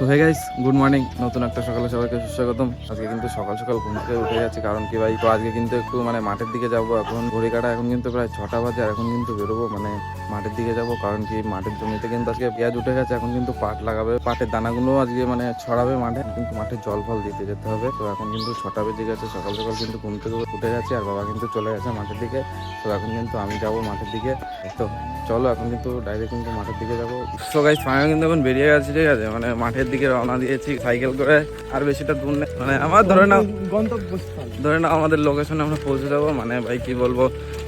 So hey guys good morning নতুন একটা সকালে সবাইকে সুস্বাগতম। আজকে কিন্তু সকাল সকাল ঘুম থেকে উঠে যাচ্ছে, কারণ কি ভাই, তো আজকে কিন্তু একটু মানে মাঠের দিকে যাব এখন। ঘড়ি কাটা এখন কিন্তু প্রায় ছটা বাজে এখন কিন্তু বেরোবো মানে মাঠের দিকে যাব, কারণ কি মাঠের জমিতে কিন্তু আজকে পেঁয়াজ উঠে গেছে, এখন কিন্তু পাট লাগাবে। পাটের দানাগুলো আজকে মানে ছড়াবে মাঠে কিন্তু মাঠে জল ফল দিতে যেতে হবে। তো এখন কিন্তু ছটা বেজে গেছে, সকাল সকাল কিন্তু ঘুম থেকে উঠে গেছে আর বাবা কিন্তু চলে গেছে মাঠের দিকে। তো এখন কিন্তু আমি যাব মাঠের দিকে। তো চলো, এখন কিন্তু ডাইরেক্ট কিন্তু মাঠের দিকে যাব। তো গাইস ফাইনাল কিন্তু এখন বেরিয়ে গেছে, ঠিক আছে? মানে মাঠের দিকে রওনা দিয়েছি সাইকেল করে। আর বেশিটা দূর নেই। মানে আমার ধরে নাও গন্তব্যস্থল ধরে নাও আমাদের লোকেশনে আমরা পৌঁছে যাব। মানে ভাই কি বলব?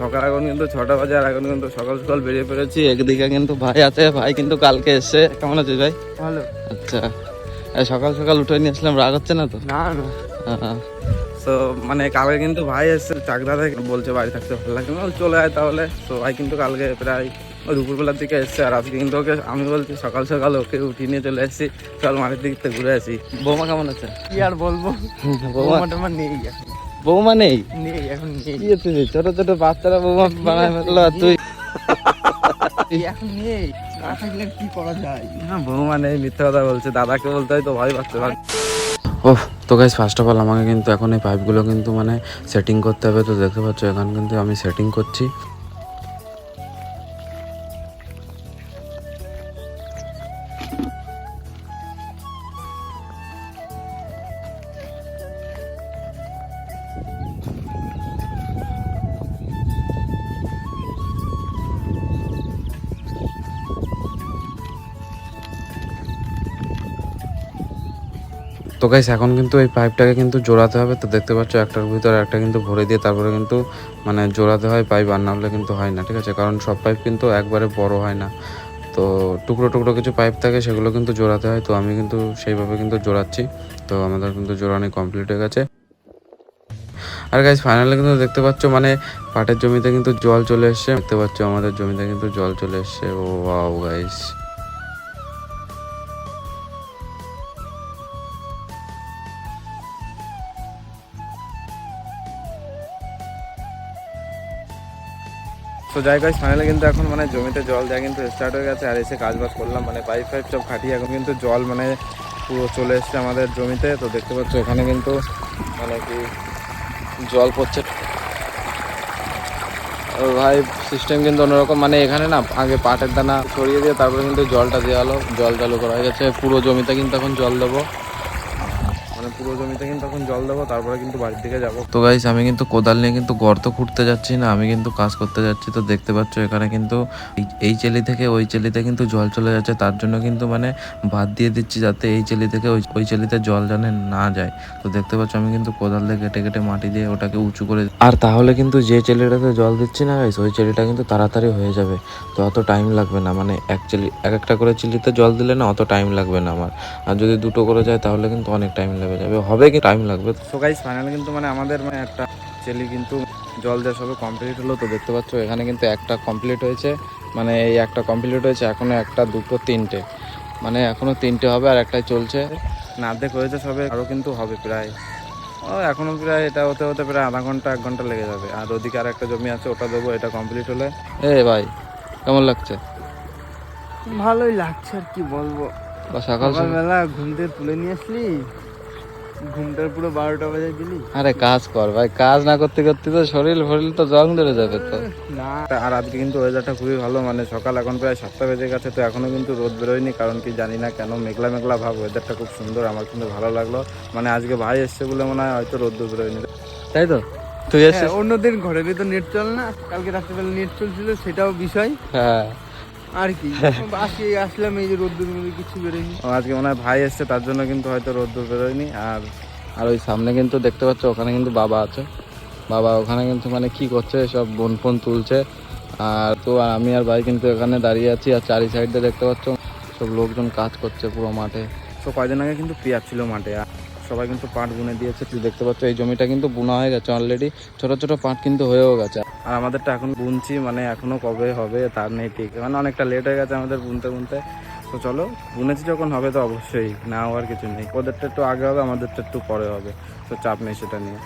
সকাল এখন কিন্তু ছটা বাজে আর এখন কিন্তু সকাল সকাল বেরিয়ে পড়েছি। একদিকে কিন্তু ভাই আছে। ভাই কিন্তু কালকে এসছে। কেমন আছে ভাই? ভালো। আচ্ছা। সকাল সকাল উঠে নিয়ে আসলাম। রাগ হচ্ছে না তো? না না। তো মানে কালকে কিন্তু ভাই এসছে। চাকদা থেকে বলছে বাড়ি থাকতে ভালো লাগে না চলে আয় তাহলে। তো ভাই কিন্তু কালকে প্রায় দুপুরবেলার দিকে এসছে আর আজকে কিন্তু ওকে আমি বলছি সকাল সকাল ওকে উঠিয়ে নিয়ে চলে এসেছি চল মাঠের দিক থেকে ঘুরে আসি। বৌমা কেমন আছে? কি আর বলব? বৌমা? বৌমাটা আমার নেই বৌমা নেই? নেই এখন নেই। ছোট ছোট বাচ্চারা বৌমা বানায় ফেলল আর তুই? এখন নেই। না থাকলে কি করা যায়? বৌমা নেই মিথ্যে কথা বলছে। দাদাকে বলতে হয় তো ভয় পাচ্ছে। ও তো গাইজ ফার্স্ট অফ অল আমাকে কিন্তু এখন এই পাইপগুলো কিন্তু মানে সেটিং করতে হবে। তো দেখতে পাচ্ছ এখন কিন্তু আমি সেটিং করছি। তো গাইস এখন কিন্তু এই পাইপটাকে কিন্তু জোড়াতে হবে। তো দেখতে পাচ্ছ একটার ভিতরে একটা কিন্তু ভরে দিয়ে তারপরে কিন্তু মানে জোড়াতে হয় পাইপ আর না হলে কিন্তু হয় না, ঠিক আছে? কারণ সব পাইপ কিন্তু একবারে বড় হয় না। তো টুকরো টুকরো কিছু পাইপ থাকে, সেগুলো কিন্তু জোড়াতে হয়। তো আমি কিন্তু সেইভাবে কিন্তু জোড়াচ্ছি। তো আমাদের কিন্তু জোড়ানি কমপ্লিট হয়ে গেছে। আর গাইস ফাইনালি কিন্তু দেখতে পাচ্ছ মানে পাটের জমিতে কিন্তু জল চলে এসছে। দেখতে পাচ্ছ আমাদের জমিতে কিন্তু জল চলে এসছে। ও ওয়াও গাইস তো যাই গাইস ফাইনালি কিন্তু এখন মানে জমিতে জল দেওয়া কিন্তু স্টার্ট হয়ে গেছে, আর এসে কাজ বাজ করলাম মানে পাইপ ফাইপ সব খাটিয়ে এখন কিন্তু জল মানে পুরো চলে এসছে আমাদের জমিতে। তো দেখতে পাচ্ছ এখানে কিন্তু মানে কি জল পড়ছে। ভাই সিস্টেম কিন্তু অন্যরকম মানে এখানে না আগে পাটের দানা ছড়িয়ে দিয়ে তারপরে কিন্তু জলটা দেওয়া হলো, জল চালু করা হয়ে গেছে। পুরো জমিতে কিন্তু এখন জল দেবো। মানে পুরো জমিতে কিন্তু এখন জল দেবো, তারপরে কিন্তু বাড়ির দিকে যাব। তো গাইস আমি কিন্তু কোদাল নিয়ে কিন্তু গর্ত খুঁড়তে যাচ্ছি না, আমি কিন্তু কাজ করতে যাচ্ছি, তো দেখতে পাচ্ছ এখানে কিন্তু এই- চেলি থেকে ওই চেলিতে কিন্তু জল চলে যাচ্ছে, তার জন্য কিন্তু মানে বাদ দিয়ে দিচ্ছি যাতে এই চেলি থেকে ওই ওই চেলিতে জল জানে না যায়। তো দেখতে পাচ্ছ আমি কিন্তু কোদাল দিয়ে কেটে কেটে মাটি দিয়ে ওটাকে উঁচু করে আর তাহলে কিন্তু যে চেলিটাতে জল দিচ্ছি না গাইস ওই চেলিটা কিন্তু তাড়াতাড়ি হয়ে যাবে, তো অত টাইম লাগবে না মানে এক চেলি, এক একটা করে চিলিতে জল দিলে না অত টাইম লাগবে না আমার। আর যদি দুটো করে যায়, তাহলে কিন্তু অনেক টাইম লেগে যাবে। হবে কি? টাইম লাগবে তো। গাইস ফাইনালি কিন্তু মানে আমাদের মানে একটা চেলি কিন্তু জল দেওয়া সবে কমপ্লিট হলো। তো দেখতে পাচ্ছ এখানে কিন্তু একটা কমপ্লিট হয়েছে। মানে এই একটা কমপ্লিট হয়েছে এখনও একটা দুটো তিনটে। মানে এখনও তিনটে হবে আর একটাই চলছে। না অর্ধেক হয়েছে সবে আরও কিন্তু হবে প্রায়। ও এখনও প্রায় এটা হতে হতে প্রায় আধা ঘণ্টা এক ঘণ্টা লেগে যাবে। আর ওদিকে আর একটা জমি আছে ওটা দেবো এটা কমপ্লিট হলে। এ ভাই কেমন লাগছে? ভালোই লাগছে আর কি বলব। সকাল সকালবেলা ঘুম থেকে তুলে নিয়ে আসলি? ঘুমটার পুরো বারোটা বাজে দিলি? আরে কাজ কর ভাই কাজ না করতে করতে তো শরীর ফরিল তো জং ধরে যাবে তো। না আর আজকে কিন্তু ওয়েদারটা খুবই ভালো মানে সকাল এখন প্রায় সাতটা বেজে গেছে তো এখনও কিন্তু রোদ বেরোয়নি কারণ কি জানি না কেন মেঘলা মেঘলা ভাব ওয়েদারটা খুব সুন্দর আমার কিন্তু ভালো লাগল। মানে আজকে ভাই এসছে বলে মনে হয় হয়তো রোদ বেরোয়নি। তাই তো? তুই হ্যাঁ, অন্যদিন ঘরেরই তো নেট চল না কালকে রাত্রেবেলা নেট চলছিল সেটাও বিষয়। হ্যাঁ। আর কি? আজকে আসলাম এই যে রোদ্দুর কিছু বেরোয়নি। আজকে মনে হয় ভাই এসছে, তার জন্য কিন্তু হয়তো রোদ বেরোয়নি। আর আর ওই সামনে কিন্তু দেখতে পাচ্ছ, ওখানে কিন্তু বাবা আছে। বাবা ওখানে কিন্তু মানে কি করছে, সব বোন ফোন তুলছে। আর তো আমি আর ভাই কিন্তু এখানে দাঁড়িয়ে আছি, আর চারি সাইডে দেখতে পাচ্ছ, সব লোকজন কাজ করছে পুরো মাঠে। তো কয়দিন আগে কিন্তু পেঁয়াজ ছিল মাঠে, আর সবাই কিন্তু পাট বুনে দিয়েছে। তুই দেখতে পাচ্ছ, এই জমিটা কিন্তু বোনা হয়ে গেছে অলরেডি ছোট ছোট পাট কিন্তু হয়েও গেছে। আর আমাদেরটা এখন বুনছি মানে এখনও কবে হবে তার নেই ঠিক। মানে অনেকটা লেট হয়ে গেছে আমাদের বুনতে বুনতে। তো চলো, বুনেছি যখন হবে তো অবশ্যই না হওয়ার কিছু নেই। ওদেরটা একটু আগে হবে, আমাদেরটা একটু পরে হবে, তো চাপ নেই সেটা নিয়ে।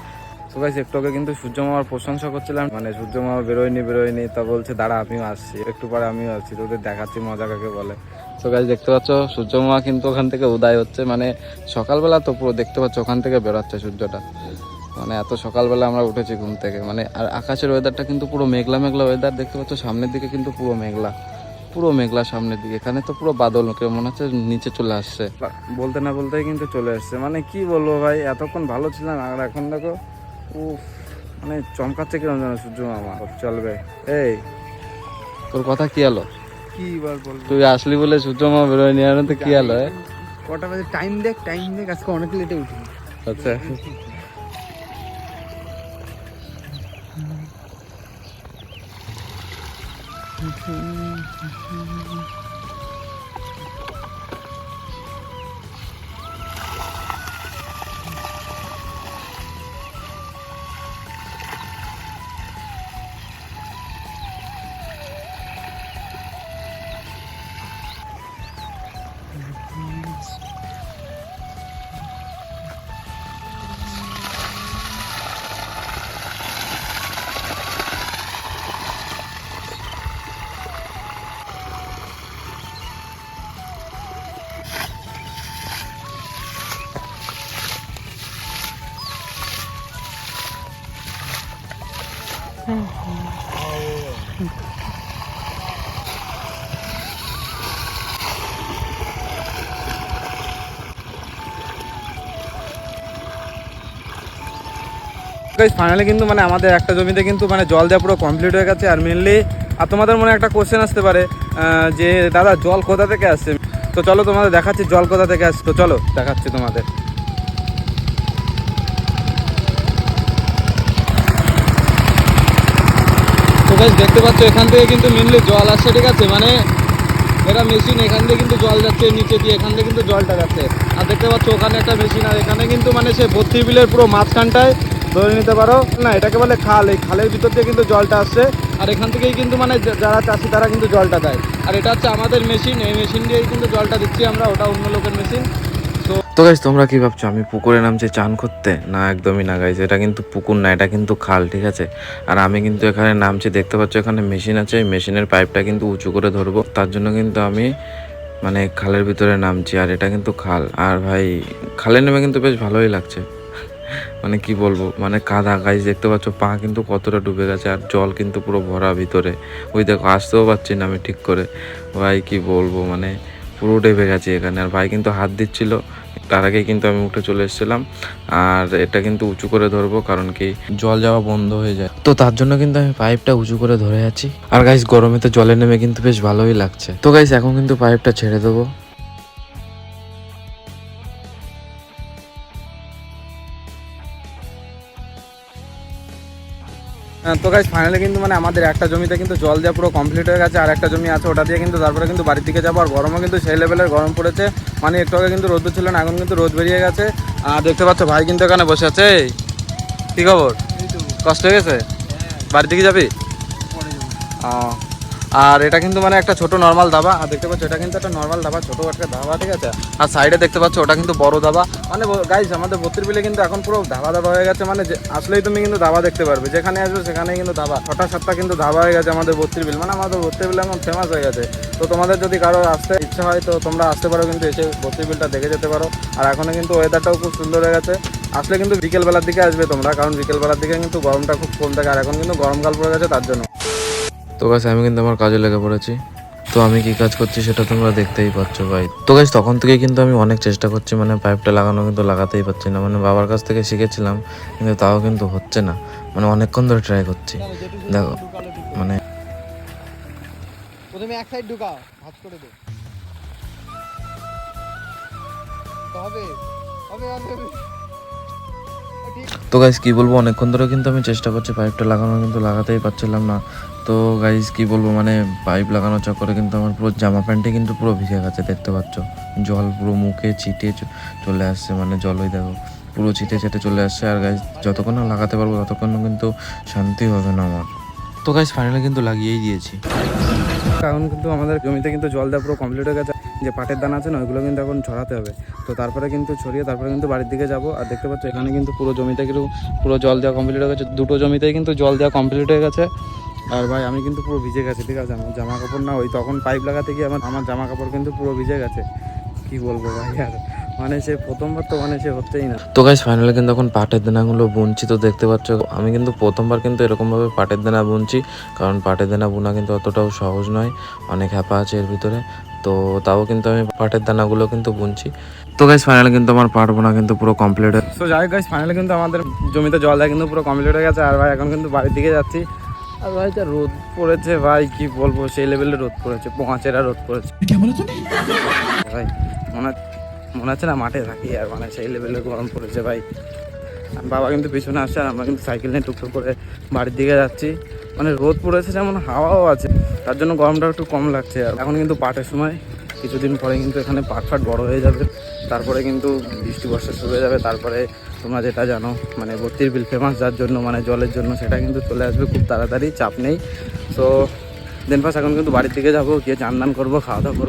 তো গাইস একটু কিন্তু সূর্য মামার প্রশংসা করছিলাম মানে সূর্য মামা বেরোয়নি বেরোয়নি, তা বলছে, দাঁড়া, আমিও আসছি। একটু পরে আমিও আসছি তোদের দেখাচ্ছি, মজা কাকে বলে। তো গাছ দেখতে পাচ্ছ সূর্যমা কিন্তু ওখান থেকে উদয় হচ্ছে মানে সকালবেলা তো পুরো দেখতে পাচ্ছ, ওখান থেকে বেরোচ্ছে সূর্যটা। মানে এত সকালবেলা আমরা উঠেছি ঘুম থেকে। মানে আর আকাশের ওয়েদারটা কিন্তু পুরো মেঘলা মেঘলা ওয়েদার দেখতে পাচ্ছ সামনের দিকে কিন্তু পুরো মেঘলা পুরো মেঘলা সামনের দিকে। এখানে তো পুরো বাদল কেউ মনে হচ্ছে নিচে চলে আসছে। বলতে না বলতেই কিন্তু চলে আসছে। মানে কি বলব ভাই এতক্ষণ ভালো ছিলাম আর এখন দেখো উফ মানে চমকাচ্ছে কিরম জানো সূর্য মামা। চলবে। এই তোর কথা কি হলো? কি বার বলব? তুই আসলি বলে সূর্য মামা বেরোয় নিয়ে আনো তো কি হলো কটা বাজে? টাইম দেখ টাইম দেখ আজকে অনেক লেটে উঠি আচ্ছা। ফাইনালি কিন্তু মানে আমাদের একটা জমিতে কিন্তু মানে জল দেওয়া পুরো কমপ্লিট হয়ে গেছে। আর মেনলি আর তোমাদের মনে একটা কোশ্চেন আসতে পারে যে দাদা জল কোথা থেকে আসছে? তো চলো তোমাদের দেখাচ্ছি জল কোথা থেকে আসছে। তো চলো, দেখাচ্ছি তোমাদের। তো গাইস দেখতে পাচ্ছ, এখান থেকে কিন্তু মেনলি জল আসছে, ঠিক আছে? মানে এটা মেশিন এখান থেকে কিন্তু জল যাচ্ছে, নিচে দিয়ে এখান থেকে কিন্তু জলটা যাচ্ছে। আর দেখতে পাচ্ছ, ওখানে একটা মেশিন আর এখানে কিন্তু মানে সে ভর্তি বিলের পুরো মাঝখানটায় ধরে নিতে পারো। না, এটাকে বলে খাল। এই খালের ভিতর দিয়ে কিন্তু জলটা আসছে। আর এখান থেকেই কিন্তু মানে যারা চাষি, তারা কিন্তু জলটা দেয়। আর এটা হচ্ছে আমাদের মেশিন। এই মেশিন দিয়েই কিন্তু জলটা দিচ্ছি আমরা। ওটা অন্য লোকের মেশিন। তো গাইজ তোমরা কি ভাবছ? আমি পুকুরে নামছি চান করতে? না, একদমই না গাইজ এটা কিন্তু পুকুর না, এটা কিন্তু খাল, ঠিক আছে? আর আমি কিন্তু এখানে নামছি। দেখতে পাচ্ছ, এখানে মেশিন আছে। মেশিনের পাইপটা কিন্তু উঁচু করে ধরবো। তার জন্য কিন্তু আমি মানে খালের ভিতরে নামছি। আর এটা কিন্তু খাল। আর ভাই খালে নেমে কিন্তু বেশ ভালোই লাগছে। মানে কি বলব মানে কাদা গাইজ দেখতে পাচ্ছ, পা কিন্তু কতটা ডুবে গেছে আর জল কিন্তু পুরো ভরা ভিতরে। ওই দেখো, আসতেও পারছি না আমি ঠিক করে। ভাই, কি বলব মানে পুরো ডেবে গেছে এখানে। আর ভাই কিন্তু হাত দিচ্ছিল, তার আগে কিন্তু আমি উঠে চলে এসেছিলাম। আর এটা কিন্তু উঁচু করে ধরবো, কারণ কি জল যাওয়া বন্ধ হয়ে যায়। তো তার জন্য কিন্তু আমি পাইপটা উঁচু করে ধরে আছি। আর গাইস গরমে তো জলে নেমে কিন্তু বেশ ভালোই লাগছে। তো গাইস এখন কিন্তু পাইপটা ছেড়ে দেবো। তো গাইজ ফাইনালি কিন্তু মানে আমাদের একটা জমিতে কিন্তু জল দেওয়া পুরো কমপ্লিট হয়ে গেছে আর একটা জমি আছে ওটা দিয়ে কিন্তু তারপরে কিন্তু বাড়ির দিকে যাব। আর গরমও কিন্তু সেই লেভেলের গরম পড়েছে। মানে একটু আগে কিন্তু রোদ ছিল না এখন কিন্তু রোদ বেরিয়ে গেছে। আর দেখতে পাচ্ছ ভাই কিন্তু এখানে বসে আছে কী খবর? কষ্ট হয়ে গেছে? বাড়ির দিকে যাবি? আহ, আর এটা কিন্তু মানে একটা ছোট নর্মাল দাবা। আর দেখতে পাচ্ছ, এটা কিন্তু একটা নর্মাল দাবা, ছোট একটা ধাবা ঠিক আছে? আর সাইডে দেখতে পাচ্ছ, ওটা কিন্তু বড় দাবা। মানে গাইজ আমাদের বত্রির বিলে কিন্তু এখন পুরো ধাবা ধাবা হয়ে গেছে। মানে আসলেই তুমি কিন্তু ধাবা দেখতে পারবে। যেখানে আসবে সেখানেই কিন্তু ধাবা ছটা সাতটা কিন্তু ধাবা হয়ে গেছে আমাদের বত্রির বিল মানে আমাদের বত্রির বিল এখন ফেমাস হয়ে গেছে। তো তোমাদের যদি কারও আসতে ইচ্ছা হয়, তো তোমরা আসতে পারো কিন্তু এসে বত্রির বিলটা দেখে যেতে পারো। আর এখনও কিন্তু ওয়েদারটাও খুব সুন্দর হয়ে গেছে। আসলে কিন্তু বিকেলবেলার দিকে আসবে তোমরা, কারণ বিকেলবেলার দিকে কিন্তু গরমটা খুব কম থাকে। আর এখন কিন্তু গরমকাল পড়ে গেছে তার জন্য। তো গাছ আমি কিন্তু আমার কাজে লেগে পড়েছি। তো আমি কি কাজ করছি সেটা তোমরা দেখতেই পাচ্ছ ভাই। তো গাছ তখন থেকে কিন্তু আমি অনেক চেষ্টা করছি মানে পাইপটা লাগানো কিন্তু লাগাতেই পারছি না। মানে বাবার কাছ থেকে শিখেছিলাম কিন্তু তাও কিন্তু হচ্ছে না। মানে অনেকক্ষণ ধরে ট্রাই করছি। দেখো মানে প্রথমে এক সাইড ঢুকাও করে দে। তো হবে হবে হবে হবে। তো গাইজ কি বলব অনেকক্ষণ ধরে কিন্তু আমি চেষ্টা করছি পাইপটা লাগানো কিন্তু লাগাতেই পারছিলাম না। তো গাইজ কি বলব মানে পাইপ লাগানোর চক্করে কিন্তু আমার পুরো জামা প্যান্টে কিন্তু পুরো ভিজে গেছে, দেখতে পাচ্ছ? জল পুরো মুখে ছিটে চলে আসছে মানে জল ওই দেখো, পুরো ছিটে ছিটে চলে আসছে। আর গাইজ যতক্ষণ না লাগাতে পারব, ততক্ষণ কিন্তু শান্তি হবে না আমার। তো গাইজ ফাইনালি কিন্তু লাগিয়েই দিয়েছি। কারণ কিন্তু আমাদের জমিতে কিন্তু জল দেওয়া পুরো কমপ্লিট হয়ে গেছে। যে পাটের দানা আছে না, ওইগুলো কিন্তু এখন ছড়াতে হবে। তো তারপরে কিন্তু ছড়িয়ে, তারপরে কিন্তু বাড়ির দিকে যাব। আর দেখতে পাচ্ছ, এখানে কিন্তু পুরো জমিতে কিন্তু পুরো জল দেওয়া কমপ্লিট হয়ে গেছে। দুটো জমিতেই কিন্তু জল দেওয়া কমপ্লিট হয়ে গেছে। আর ভাই আমি কিন্তু পুরো ভিজে গেছে ঠিক আছে? আমার জামা কাপড় না ওই তখন পাইপ লাগাতে গিয়ে আমার আমার জামা কাপড় কিন্তু পুরো ভিজে গেছে। কি বলব ভাই আর মানে সে প্রথমবার তো মানে সে হচ্ছেই না। তো গাইস ফাইনালি কিন্তু এখন পাটের দানাগুলো বুনছি তো দেখতে পাচ্ছ আমি কিন্তু প্রথমবার কিন্তু এরকমভাবে পাটের দানা বুনছি কারণ পাটের দানা বোনা কিন্তু অতটাও সহজ নয় অনেক হ্যাপা আছে এর ভিতরে। তো তাও কিন্তু আমি পাটের দানাগুলো কিন্তু বুনছি। তো গাইস ফাইনালি কিন্তু আমার পাট বোনা কিন্তু পুরো কমপ্লিট তো যাই হোক ফাইনালি কিন্তু আমাদের জমিতে জল দেওয়া কিন্তু পুরো কমপ্লিট হয়ে গেছে আর ভাই এখন কিন্তু বাড়ির দিকে যাচ্ছি। আর ভাই যা রোদ পড়েছে ভাই কি বলব সেই লেভেলে রোদ পড়েছে পোঁচেরা রোদ পড়েছে। ভাই মনে মনে হচ্ছে না মাঠে থাকি আর মানে সেই লেভেলে গরম পড়েছে ভাই। বাবা কিন্তু পিছনে আসছে আর আমরা কিন্তু সাইকেল নিয়ে টুকটুক করে বাড়ির দিকে যাচ্ছি। মানে রোদ পড়েছে যেমন হাওয়াও আছে তার জন্য গরমটা একটু কম লাগছে। আর এখন কিন্তু পাটের সময় কিছুদিন পরে কিন্তু এখানে পাট ফাট বড় হয়ে যাবে। তারপরে কিন্তু বৃষ্টি, বর্ষা শুরু হয়ে যাবে। তারপরে তোমরা যেটা জানো মানে বত্রির বিল ফেমাস যার জন্য মানে জলের জন্য, সেটা কিন্তু চলে আসবে। খুব তাড়াতাড়ি, চাপ নেই। সো দেন পাস এখন কিন্তু বাড়ির দিকে যাব, গিয়ে চান দান করব, খাওয়া দাওয়া করব।